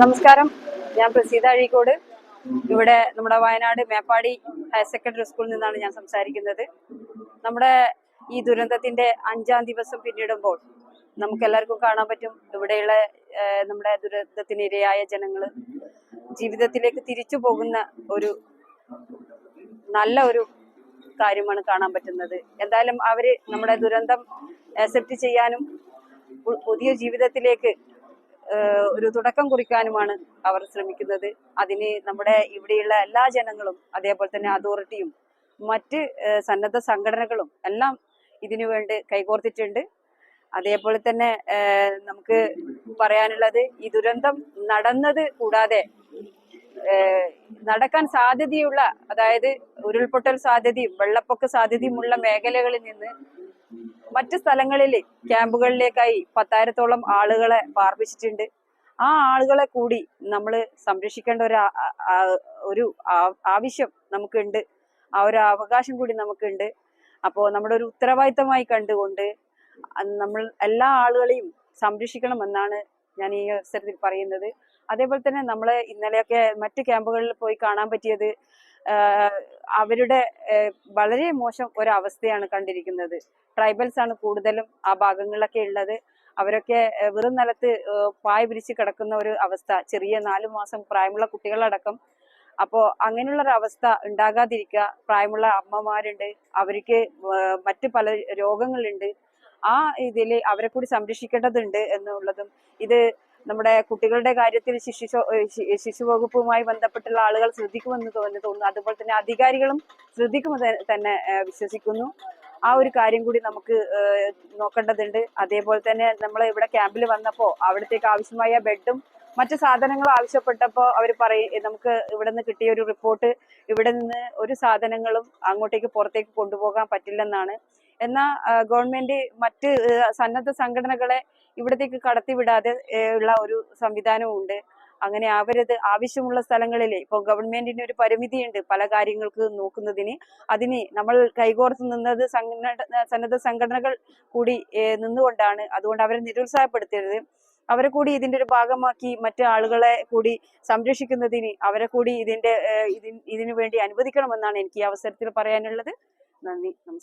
നമസ്കാരം. ഞാൻ പ്രസീത അഴീക്കോട്. ഇവിടെ നമ്മുടെ വയനാട് മേപ്പാടി ഹയർ സെക്കൻഡറി സ്കൂളിൽ നിന്നാണ് ഞാൻ സംസാരിക്കുന്നത്. നമ്മുടെ ഈ ദുരന്തത്തിന്റെ അഞ്ചാം ദിവസം പിന്നിടുമ്പോൾ നമുക്ക് എല്ലാവർക്കും കാണാൻ പറ്റും ഇവിടെയുള്ള നമ്മുടെ ദുരന്തത്തിനിരയായ ജനങ്ങൾ ജീവിതത്തിലേക്ക് തിരിച്ചു പോകുന്ന ഒരു നല്ല ഒരു കാര്യമാണ് കാണാൻ പറ്റുന്നത്. എന്തായാലും അവർ നമ്മുടെ ദുരന്തം അക്സെപ്റ്റ് ചെയ്യാനും പുതിയ ജീവിതത്തിലേക്ക് ഒരു തുടക്കം കുറിക്കാനുമാണ് അവർ ശ്രമിക്കുന്നത്. അതിന് നമ്മുടെ ഇവിടെയുള്ള എല്ലാ ജനങ്ങളും അതേപോലെ തന്നെ അതോറിറ്റിയും മറ്റ് സന്നദ്ധ സംഘടനകളും എല്ലാം ഇതിനു വേണ്ടി കൈകോർത്തിട്ടുണ്ട്. അതേപോലെ തന്നെ നമുക്ക് പറയാനുള്ളത് ഈ ദുരന്തം നടന്നത് കൂടാതെ നടക്കാൻ സാധ്യതയുള്ള അതായത് ഉരുൾപൊട്ടൽ സാധ്യതയും വെള്ളപ്പൊക്ക സാധ്യതയുമുള്ള മേഖലകളിൽ നിന്ന് മറ്റ് സ്ഥലങ്ങളിൽ ക്യാമ്പുകളിലേക്കായി പത്തായിരത്തോളം ആളുകളെ പാർപ്പിച്ചിട്ടുണ്ട്. ആ ആളുകളെ കൂടി നമ്മൾ സംരക്ഷിക്കേണ്ട ഒരു ഒരു ആവശ്യം നമുക്കുണ്ട്. ആ ഒരു അവകാശം കൂടി നമുക്കുണ്ട്. അപ്പോൾ നമ്മുടെ ഒരു ഉത്തരവാദിത്തമായി കണ്ടുകൊണ്ട് നമ്മൾ എല്ലാ ആളുകളെയും സംരക്ഷിക്കണമെന്നാണ് ഞാൻ ഈ അവസരത്തിൽ പറയുന്നത്. അതേപോലെ തന്നെ നമ്മൾ ഇന്നലെയൊക്കെ മറ്റ് ക്യാമ്പുകളിൽ പോയി കാണാൻ പറ്റിയത് അവരുടെ വളരെ മോശം ഒരവസ്ഥയാണ് കണ്ടിരിക്കുന്നത്. ട്രൈബൽസ് ആണ് കൂടുതലും ആ ഭാഗങ്ങളിലൊക്കെ ഉള്ളത്. അവരൊക്കെ വെറും നിലത്ത് പായ പിരിച്ച് കിടക്കുന്ന ഒരു അവസ്ഥ. ചെറിയ നാലു മാസം പ്രായമുള്ള കുട്ടികളടക്കം. അപ്പോൾ അങ്ങനെയുള്ള ഒരു അവസ്ഥ ഉണ്ടാകാതിരിക്കുക പ്രായമുള്ള അമ്മമാരുണ്ട്. അവർക്ക് മറ്റ് പല രോഗങ്ങളുണ്ട്. ആ ഇതിൽ അവരെ കൂടി സംരക്ഷിക്കേണ്ടതുണ്ട് എന്നുള്ളതും ഇത് നമ്മുടെ കുട്ടികളുടെ കാര്യത്തിൽ ശിശു ശിശു വകുപ്പുമായി ബന്ധപ്പെട്ടുള്ള ആളുകൾ ശ്രദ്ധിക്കുമെന്ന് തോന്നി തോന്നുന്നു. അതുപോലെ തന്നെ അധികാരികളും ശ്രദ്ധിക്കുമെന്ന് തന്നെ വിശ്വസിക്കുന്നു. ആ ഒരു കാര്യം കൂടി നമുക്ക് നോക്കേണ്ടതുണ്ട്. അതേപോലെ തന്നെ നമ്മൾ ഇവിടെ ക്യാമ്പിൽ വന്നപ്പോൾ അവിടത്തേക്ക് ആവശ്യമായ ബെഡും മറ്റു സാധനങ്ങളും ആവശ്യപ്പെട്ടപ്പോൾ അവർ പറയും നമുക്ക് ഇവിടെ നിന്ന് കിട്ടിയ ഒരു റിപ്പോർട്ട് ഇവിടെ നിന്ന് ഒരു സാധനങ്ങളും അങ്ങോട്ടേക്ക് പുറത്തേക്ക് കൊണ്ടുപോകാൻ പറ്റില്ലെന്നാണ്. എന്നാൽ ഗവൺമെന്റ് മറ്റ് സന്നദ്ധ സംഘടനകളെ ഇവിടത്തേക്ക് കടത്തിവിടാതെ വിടാതെ ഉള്ള ഒരു സംവിധാനവും ഉണ്ട്. അങ്ങനെ അവരത് ആവശ്യമുള്ള സ്ഥലങ്ങളിൽ ഇപ്പോൾ ഗവൺമെന്റിന് ഒരു പരിമിതിയുണ്ട് പല കാര്യങ്ങൾക്ക് നോക്കുന്നതിന്. അതിന് നമ്മൾ കൈകോർത്ത് നിന്നത് സന്നദ്ധ സംഘടനകൾ കൂടി നിന്നുകൊണ്ടാണ് അതുകൊണ്ട് അവരെ നിരുത്സാഹപ്പെടുത്തരുത്. അവരെ കൂടി ഇതിന്റെ ഒരു ഭാഗമാക്കി മറ്റു ആളുകളെ കൂടി സംരക്ഷിക്കുന്നതിന് അവരെ കൂടി ഇതിന്റെ ഇതിനു വേണ്ടി അനുവദിക്കണമെന്നാണ് എനിക്ക് ഈ അവസരത്തിൽ പറയാനുള്ളത്. നന്ദി നമസ്കാരം